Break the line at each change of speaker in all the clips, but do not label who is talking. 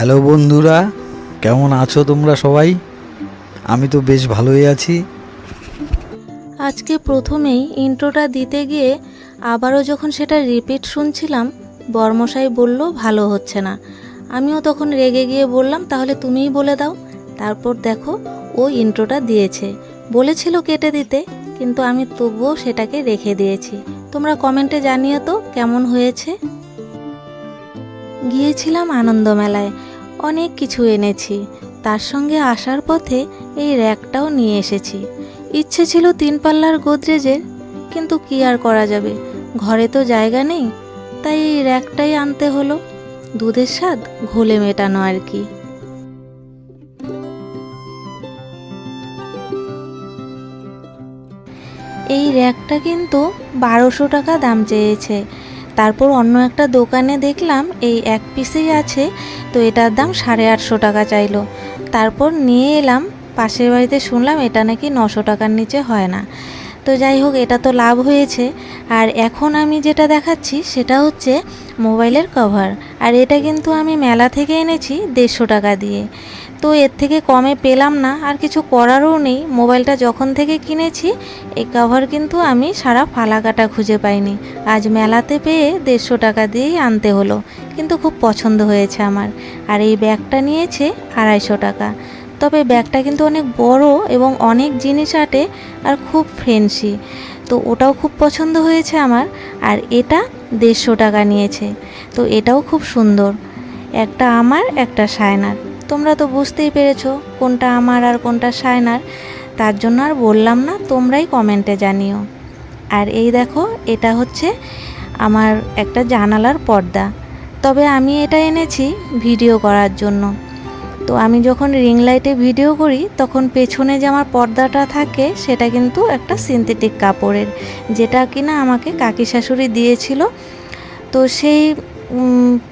Hello বন্ধুরা, কেমন আছো তোমরা সবাই? আমি তো বেশ ভালোই আছি।
আজকে প্রথমেই ইন্ট্রোটা দিতে গিয়ে আবারও যখন সেটা রিপিট শুনছিলাম, বর্মশাই বলল, ভালো হচ্ছে না। আমিও তখন রেগে গিয়ে বললাম, তাহলে তুমিই বলে দাও। তারপর দেখো, ও ইন্ট্রোটা দিয়েছে। বলেছিল কেটে দিতে, কিন্তু আমি তবুও সেটাকে রেখে দিয়েছি। তোমরা কমেন্টে জানিও তো কেমন হয়েছে। গিয়েছিলাম আনন্দ মেলায় অনেক কিছু এনেছি। তার সঙ্গে আসার পথে এই র্যাকটাও নিয়ে এসেছি। ইচ্ছে ছিল তিন পাল্লার গোদরেজের, কিন্তু কি আর করা যাবে? ঘরে তো জায়গা নেই, তাই এই র্যাকটাই আনতে হলো। দুধের স্বাদ ঘোলে মেটানো আর কি। এই র্যাকটা কিন্তু বারোশো টাকা দাম চেয়েছে। তারপর অন্য একটা দোকানে দেখলাম এই এক পিসেই আছে, তো এটার দাম সাড়ে আটশো টাকা চাইলো। তারপর নিয়ে এলাম, পাশের বাড়িতে শুনলাম এটা নাকি নশো টাকার নিচে হয় না। তো যাই হোক, এটা তো লাভ হয়েছে। আর এখন আমি যেটা দেখাচ্ছি সেটা হচ্ছে মোবাইলের কভার আর এটা কিন্তু আমি মেলা থেকে এনেছি দেড়শো টাকা দিয়ে। তো এর থেকে কমে পেলাম না, আর কিছু করারও নেই। মোবাইলটা যখন থেকে কিনেছি এই কভার কিন্তু আমি সারা ফালাকাটা খুঁজে পাইনি। আজ মেলাতে পেয়ে দেড়শো টাকা দিয়েই আনতে হলো, কিন্তু খুব পছন্দ হয়েছে আমার। আর এই ব্যাগটা নিয়েছে আড়াইশো টাকা। তবে ব্যাগটা কিন্তু অনেক বড় এবং অনেক জিনিস আটে, আর খুব ফ্রেন্সি তো ওটাও খুব পছন্দ হয়েছে আমার, আর এটা দেড়শো টাকা নিয়েছে। তো এটাও খুব সুন্দর। একটা আমার, একটা সায়নার তোমরা তো বুঝতেই পেরেছ কোনটা আমার আর কোনটা সায়নার। তার জন্য আর বললাম না, তোমরাই কমেন্টে জানিও। আর এই দেখো, এটা হচ্ছে আমার একটা জানালার পর্দা। তবে আমি এটা এনেছি ভিডিও করার জন্য। তো আমি যখন রিং লাইটে ভিডিও করি, তখন পেছনে যে আমার পর্দাটা থাকে, সেটা কিন্তু একটা সিনথেটিক কাপড়ের, যেটা কিনা আমাকে কাকি শাশুড়ি দিয়েছিল। তো সেই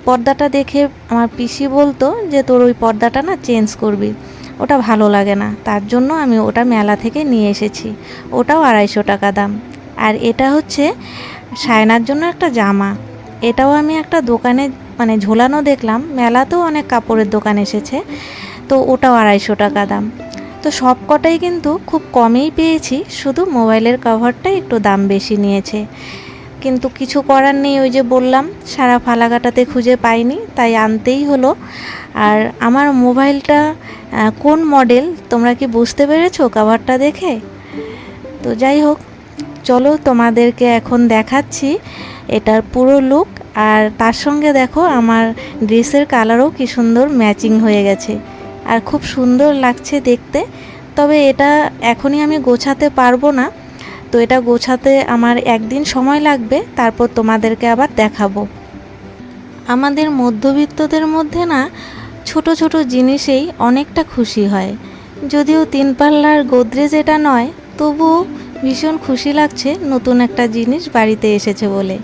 পর্দাটা দেখে আমার পিসি বলতো যে তোর ওই পর্দাটা না চেঞ্জ করবি। ওটা ভালো লাগে না। তার জন্য আমি ওটা মেলা থেকে নিয়ে এসেছি। ওটাও আড়াইশো টাকা দাম। আর এটা হচ্ছে সায়নার জন্য একটা জামা। এটাও আমি একটা দোকানে মানে ঝোলানো দেখলাম। মেলাতেও অনেক কাপড়ের দোকান এসেছে। তো ওটাও আড়াইশো টাকা দাম। তো সব কটাই কিন্তু খুব কমেই পেয়েছি। শুধু মোবাইলের কভারটা একটু দাম বেশি নিয়েছে। কিন্তু কিছু করার নেই, ওই যে বললাম, সারা ফালাকাটাতে খুঁজে পাইনি, তাই আনতেই হলো। আর আমার মোবাইলটা কোন মডেল, তোমরা কি বুঝতে পেরেছ কভারটা দেখে? তো যাই হোক, চলো তোমাদেরকে এখন দেখাচ্ছি এটার পুরো লুক আর তার সঙ্গে দেখো আমার ড্রেসের কালারও কি সুন্দর ম্যাচিং হয়ে গেছে। আর খুব সুন্দর লাগছে দেখতে, তবে এটা এখনই আমি গোছাতে পারব না। তো এটা গোছাতে আমার একদিন সময় লাগবে তারপর তোমাদেরকে আবার দেখাবো। আমাদের মধ্যবিত্তদের মধ্যে না ছোট ছোট জিনিসেই অনেকটা খুশি হয়। যদিও তিন পাল্লার গোদরেজ এটা নয় তবুও ভীষণ খুশি লাগছে নতুন একটা জিনিস বাড়িতে এসেছে বলে।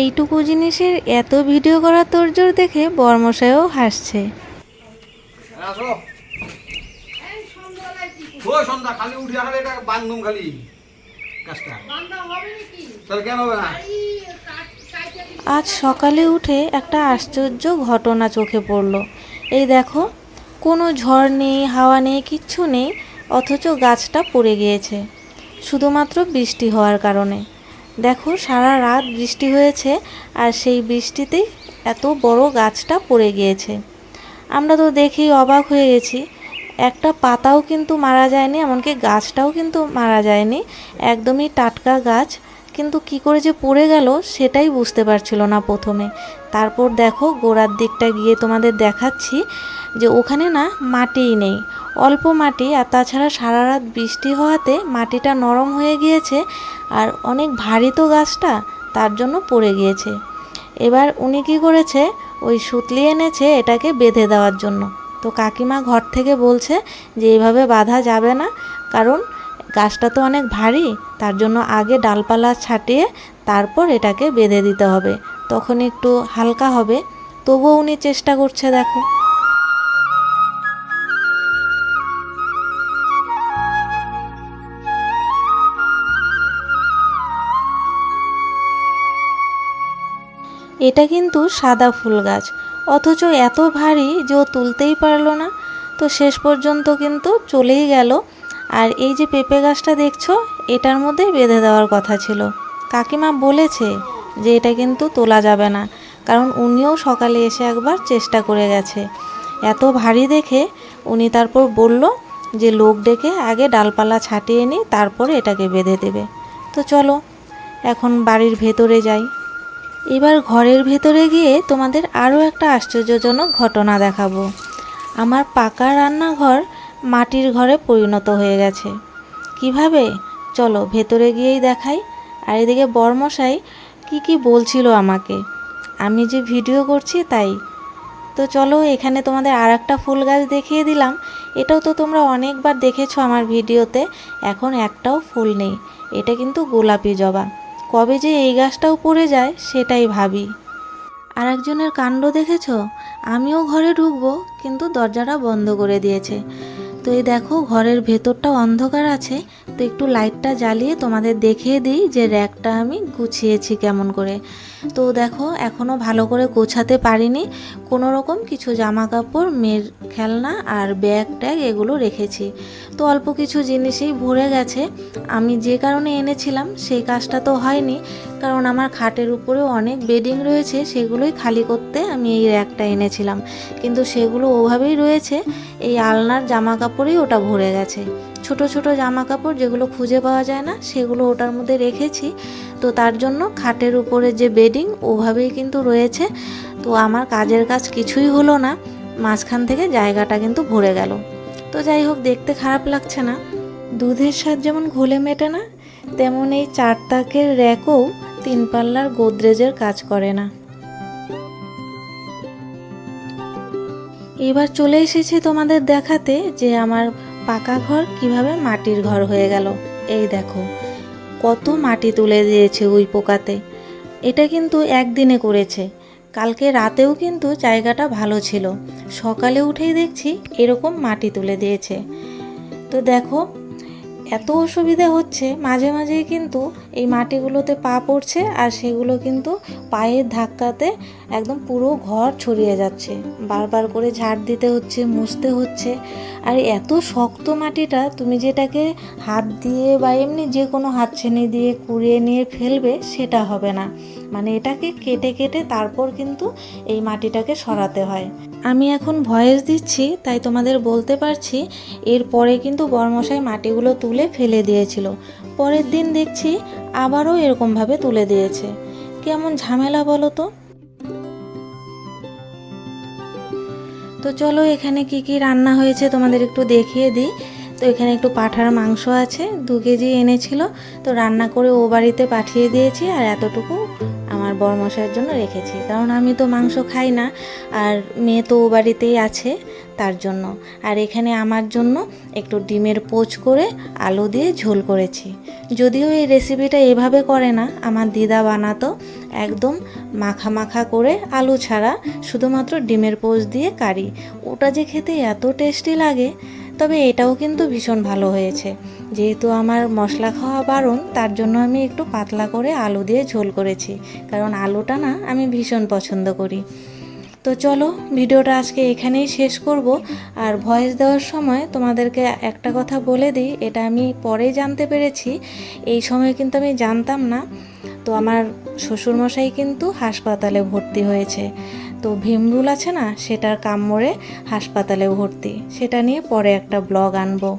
এইটুকু জিনিসের এত ভিডিও করা তোরজোর দেখে বর্মশাইও হাসছে।
সন্ধ্যা খালি উঠে খালি। কাজটা। তাহলে কেন হবে না?
আজ সকালে উঠে একটা আশ্চর্য ঘটনা চোখে পড়ল। এই দেখো কোনো ঝড় নেই হাওয়া নেই কিচ্ছু নেই অথচ গাছটা পড়ে গিয়েছে। শুধুমাত্র বৃষ্টি হওয়ার কারণে। দেখো সারা রাত বৃষ্টি হয়েছে আর সেই বৃষ্টিতেই এত বড় গাছটা পড়ে গিয়েছে। আমরা তো দেখেই অবাক হয়ে গেছি একটা পাতাও কিন্তু মারা যায়নি, এমনকি গাছটাও কিন্তু মারা যায়নি। একদমই টাটকা গাছ। কিন্তু কি করে যে পড়ে গেল সেটাই বুঝতে পারছিল না প্রথমে। তারপর দেখো গোড়ার দিকটা গিয়ে তোমাদের দেখাচ্ছি যে ওখানে না মাটিই নেই। অল্প মাটি, আর তাছাড়া সারা রাত বৃষ্টি হওয়াতে মাটিটা নরম হয়ে গিয়েছে, আর অনেক ভারী তো গাছটা, তার জন্য পড়ে গিয়েছে। এবার উনি কী করেছে? ওই সুতলি এনেছে, এটাকে বেঁধে দেওয়ার জন্য। তো কাকিমা ঘর থেকে বলছে যে এইভাবে বাঁধা যাবে না, কারণ গাছটা তো অনেক ভারী, তার জন্য আগে ডালপালা ছাটিয়ে তারপর এটাকে বেঁধে দিতে হবে। তখন একটু হালকা হবে, তবুও উনি চেষ্টা করছে, দেখো। এটা কিন্তু সাদা ফুল গাছ। অথচ এত ভারী যে ও তুলতেই পারল না। তো শেষ পর্যন্ত কিন্তু চলেই গেল। আর এই যে পেঁপে গাছটা দেখছ, এটার মধ্যেই বেঁধে দেওয়ার কথা ছিল। কাকিমা বলেছে যে এটা কিন্তু তোলা যাবে না, কারণ উনিও সকালে এসে একবার চেষ্টা করে গেছে। এত ভারী দেখে উনি তারপর বলল যে লোক ডেকে আগে ডালপালা ছাটিয়ে নিই তারপরে এটাকে বেঁধে দেবে। তো চলো, এখন বাড়ির ভেতরে যাই। এবার ঘরের ভেতরে গিয়ে তোমাদের আরও একটা আশ্চর্যজনক ঘটনা দেখাবো। আমার পাকা রান্নাঘর মাটির ঘরে পরিণত হয়ে গেছে। কীভাবে? চলো, ভেতরে গিয়েই দেখাই। আর এদিকে বরমশাই কি কি বলছিল আমাকে। আমি যে ভিডিও করছি তাই। তো চলো, এখানে তোমাদের আর একটা ফুল গাছ দেখিয়ে দিলাম। এটাও তো তোমরা অনেকবার দেখেছ আমার ভিডিওতে। এখন একটাও ফুল নেই। এটা কিন্তু গোলাপি জবা। কবে যে এই গাছটাও পড়ে যায়, সেটাই ভাবি। আর একজনের কাণ্ড দেখেছ? আমিও ঘরে ঢুকবো, কিন্তু দরজাটা বন্ধ করে দিয়েছে। তো এই দেখো, ঘরের ভেতরটা অন্ধকার আছে তো একটু লাইটটা জ্বালিয়ে তোমাদের দেখিয়ে দিই যে র্যাকটা আমি গুছিয়েছি কেমন করে। তো দেখো এখনও ভালো করে গোছাতে পারিনি। কোনো রকম কিছু জামা কাপড় মেয়ের খেলনা আর ব্যাগ ট্যাগ এগুলো রেখেছি। তো অল্প কিছু জিনিসেই ভরে গেছে। আমি যে কারণে এনেছিলাম, সেই কাজটা তো হয়নি। কারণ আমার খাটের উপরেও অনেক বেডিং রয়েছে, সেগুলোই খালি করতে আমি এই র্যাকটা এনেছিলাম। কিন্তু সেগুলো ওভাবেই রয়েছে, এই আলনার জামা কাপড়েই ওটা ভরে গেছে। ছোট ছোট জামা কাপড় যেগুলো খুঁজে পাওয়া যায় না, সেগুলো ওটার মধ্যে রেখেছি। তো তার জন্য খাটের উপরে যে বেডিং, ওভাবেই কিন্তু রয়েছে। তো আমার কাজের কাজ কিছুই হলো না, মাঝখান থেকে জায়গাটা কিন্তু ভরে গেল। তো যাই হোক, দেখতে খারাপ লাগছে না। দুধের স্বাদ যেমন ঘোলে মেটে না, তেমন এই চার তাকের র্যাকও তিন পাল্লার গোদরেজের কাজ করে না। এবার চলে এসেছি তোমাদের দেখাতে যে আমার পাকা ঘর কীভাবে মাটির ঘর হয়ে গেল? এই দেখো, কত মাটি তুলে দিয়েছে ওই পোকাতে। এটা কিন্তু একদিনে করেছে। কালকে রাতেও কিন্তু জায়গাটা ভালো ছিল। সকালে উঠেই দেখছি এরকম মাটি তুলে দিয়েছে। তো দেখো এত অসুবিধা হচ্ছে, মাঝে মাঝেই কিন্তু এই মাটিগুলোতে পা পড়ছে আর সেগুলো কিন্তু পায়ের ধাক্কাতে একদম পুরো ঘর ছড়িয়ে যাচ্ছে। বারবার করে ঝাড় দিতে হচ্ছে, মুছতে হচ্ছে। আর এত শক্ত মাটিটা তুমি যেটাকে হাত দিয়ে বা এমনি যে কোনো হাত ছেনি দিয়ে কুড়িয়ে নিয়ে ফেলবে, সেটা হবে না। মানে এটাকে কেটে কেটে তারপর কিন্তু এই মাটিটাকে সরাতে হয়। আমি এখন ভয়েস দিচ্ছি, তাই তোমাদের বলতে পারছি, এরপরে কিন্তু বরমশাই মাটিগুলো তুলে ফেলে দিয়েছিল। পরের দিন দেখছি আবারও এরকমভাবে তুলে দিয়েছে। কেমন ঝামেলা বলো তো? তো চলো এখানে কি কি রান্না হয়েছে তোমাদের একটু দেখিয়ে দিই। তো এখানে একটু পাঠার মাংস আছে, দু কেজি এনেছিল। তো রান্না করে ও বাড়িতে পাঠিয়ে দিয়েছি আর এতটুকু আমার বরমশাইয়ের জন্য রেখেছি। কারণ আমি তো মাংস খাই না, আর মেয়ে তো ও বাড়িতেই আছে তার জন্য। আর এখানে আমার জন্য একটু ডিমের পোচ করে আলু দিয়ে ঝোল করেছি। যদিও এই রেসিপিটা এভাবে করে না, আমার দিদা বানাতো একদম মাখা মাখা করে আলু ছাড়া, শুধুমাত্র ডিমের পোচ দিয়ে কারি। ওটা যে খেতে এত টেস্টি লাগে তবে এটাও কিন্তু ভীষণ ভালো হয়েছে। যেহেতু আমার মশলা খাওয়া বারণ, তার জন্য আমি একটু পাতলা করে আলু দিয়ে ঝোল করেছি, কারণ আলুটা না আমি ভীষণ পছন্দ করি। তো চলো, ভিডিওটা আজকে এখানেই শেষ করব। আর ভয়েস দেওয়ার সময় তোমাদেরকে একটা কথা বলে দিই, এটা আমি পরে জানতে পেরেছি। এই সময় কিন্তু আমি জানতাম না। তো আমার শ্বশুরমশাই কিন্তু হাসপাতালে ভর্তি হয়েছে। তো ভীমরুল আছে না, সেটার কামড়ে হাসপাতালে ভর্তি। সেটা নিয়ে পরে একটা ব্লগ আনব।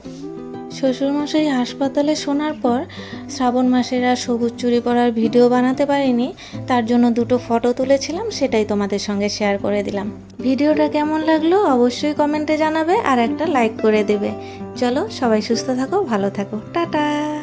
শ্বশুরমশাই হাসপাতালে শোনার পর শ্রাবণ মাসের আর সবুজ চুরি পরার ভিডিও বানাতে পারিনি, তার জন্য দুটো ফটো তুলেছিলাম, সেটাই তোমাদের সঙ্গে শেয়ার করে দিলাম। ভিডিওটা কেমন লাগল অবশ্যই কমেন্টে জানাবে আর একটা লাইক করে দেবে। চলো সবাই সুস্থ থাকো, ভালো থাকো। টাটা!